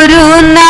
ഒരു നാ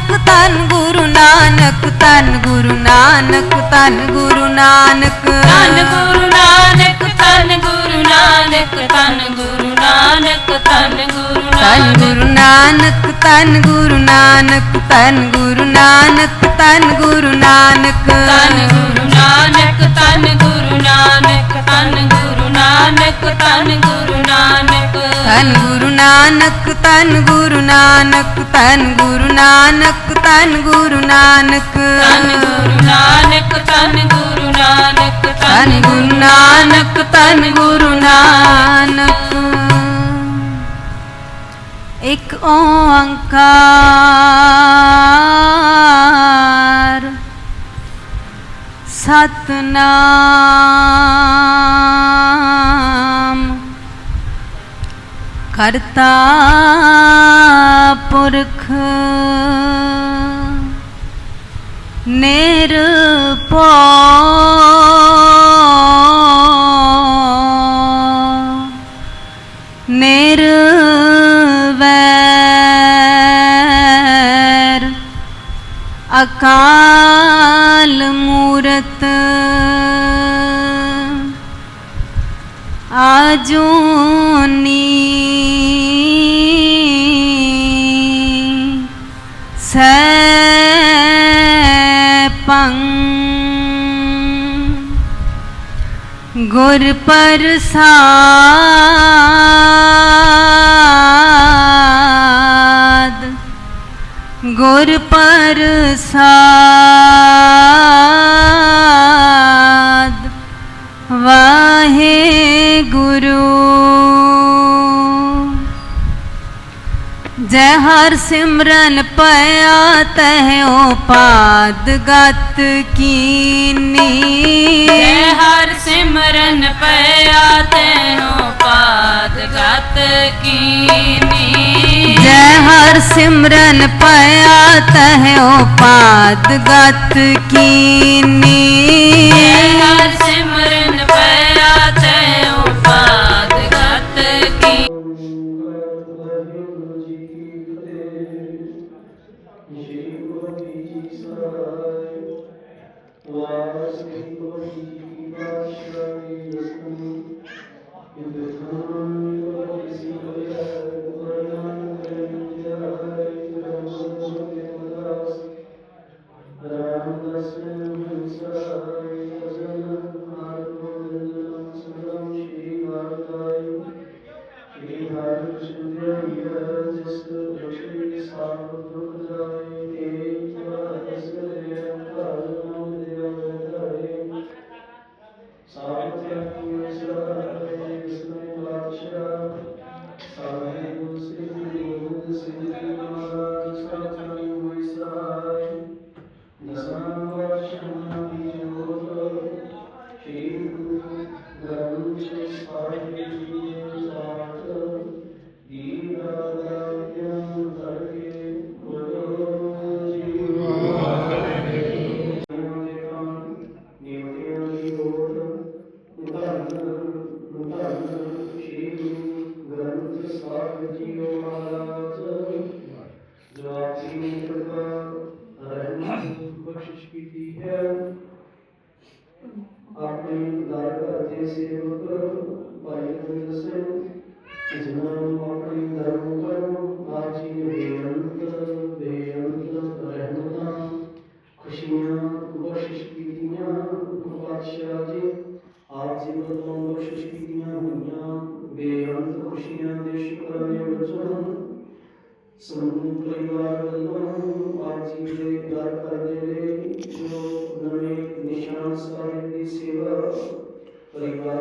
ਨਾਨਕ ਧੰਨ ਗੁਰੂ ਨਾਨਕ ਧੰਨ ਗੁਰੂ ਨਾਨਕ ਧੰਨ ਗੁਰੂ ਨਾਨਕ ਧੰਨ ਗੁਰੂ ਨਾਨਕ ਧੰਨ ਗੁਰੂ ਨਾਨਕ ਧੰਨ ਗੁਰੂ ਨਾਨਕ ਧੰਨ ਗੁਰੂ ਧੰਨ ਗੁਰੂ ਨਾਨਕ ਧੰਨ ਗੁਰੂ ਨਾਨਕ ਧੰਨ ਗੁਰੂ ਨਾਨਕ ਧੰਨ ਗੁਰੂ ਨਾਨਕ ਧੰਨ ਗੁਰੂ ਨਾਨਕ ਧੰਨ ਗੁਰੂ ਨਾਨਕ ਧੰਨ ਗੁਰੂ ਨਾਨਕ ਧੰਨ ਗੁਰੂ ਨਾਨਕ ਧੰਨ ਗੁਰੂ ਨਾਨਕ ਧੰਨ ਗੁਰੂ ਨਾਨਕ ਧੰਨ ਗੁਰੂ ਨਾਨਕ ਧੰਨ ਗੁਰੂ ਨਾਨਕ। ਧੰਨ ਗੁਰੂ ਨਾਨਕ ਧੰਨ ਗੁਰੂ ਨਾਨਕ ਧੰਨ ਗੁਰੂ ਨਾਨਕ ਧੰਨ ਗੁਰੂ ਨਾਨਕ। ਇੱਕ ਓੰਕਾਰ ਸਤਨਾਮ। ਕਰਤਾ ਪੁਰਖ। ਨਿਰਭਉ ਨਿਰਵੈਰ ਅਕਾਲ ਮੂਰਤ। ਆਜੂ ਗੁਰ ਪ੍ਰਸਾਦ ਗੁਰ ਪ੍ਰਸਾਦ ਵਾਹਿਗੁਰੂ ਜੈ ਹਰ ਸਿਮਰਨ ਪਿਆ ਤਹਿਓ ਪਾਦ ਗਤ ਕੀਨੀ। ਜੈ ਹਰ ਸਿਮਰਨ ਪਿਆ ਤੈਨੂੰ ਪਾਦ ਗਤ ਕੀਨੀ। ਜੈ ਹਰ ਸਿਮਰਨ ਪਿਆ ਤਹਿਓ ਪਾਦ ਗਤ ਕੀਨੀ। ਜੈ ਹਰ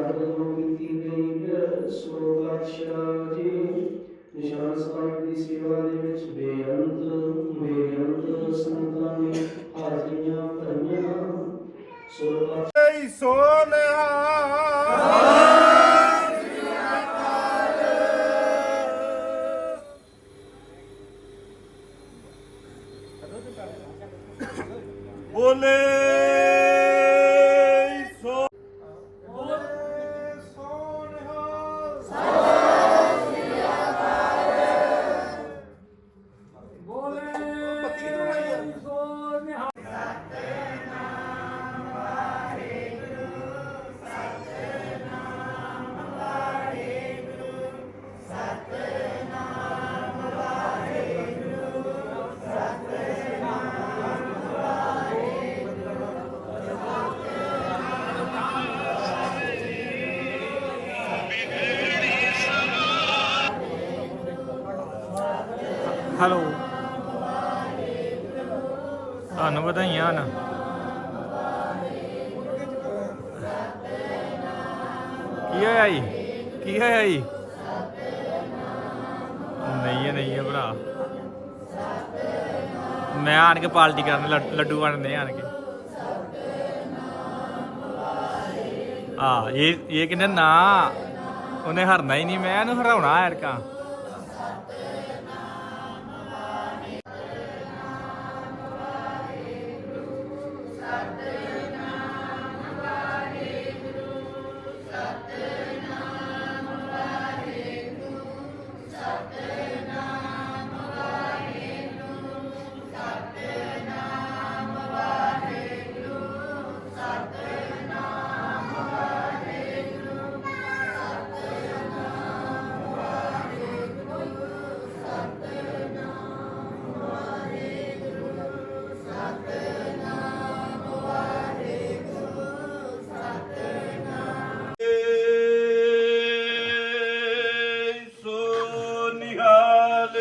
ਪਰਿਵਾਰ ਕੀਤੀ ਗਈ ਸੋ ਪਾਤਸ਼ਾਹ ਜੀ ਨਿਸ਼ਾਨ ਸਾਹਿਬ ਦੀ ਸੇਵਾ ਦੇ ਵਿੱਚ ਬੇਅੰਤ ਬੇਅੰਤ ਸੰਤਾਂ ਨੇ ਹਾਜ਼ਰੀਆਂ ਭਰੀਆਂ ਸੋ ਪਾਤਸ਼ਾਹ ਹੈਲੋ ਤੁਹਾਨੂੰ ਵਧਾਈਆਂ ਨਾ ਕੀ ਹੋਇਆ ਜੀ? ਕੀ ਹੋਇਆ ਜੀ? ਨਹੀਂ ਹੈ ਨਹੀਂ ਹੈ ਭਰਾ। ਮੈਂ ਆਣ ਕੇ ਪਾਰਟੀ ਕਰਨ, ਲੱਡੂ ਵੰਡਦੇ ਆਣ ਕੇ। ਆ ਇਹ ਇਹ ਕਹਿੰਦੇ ਨਾ, ਉਹਨੇ ਹਰਨਾ ਹੀ ਨਹੀਂ, ਮੈਂ ਇਹਨੂੰ ਹਰਾਉਣਾ ਐਰਕਾਂ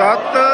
ਸਤਿ ਸ੍ਰੀ ਅਕਾਲ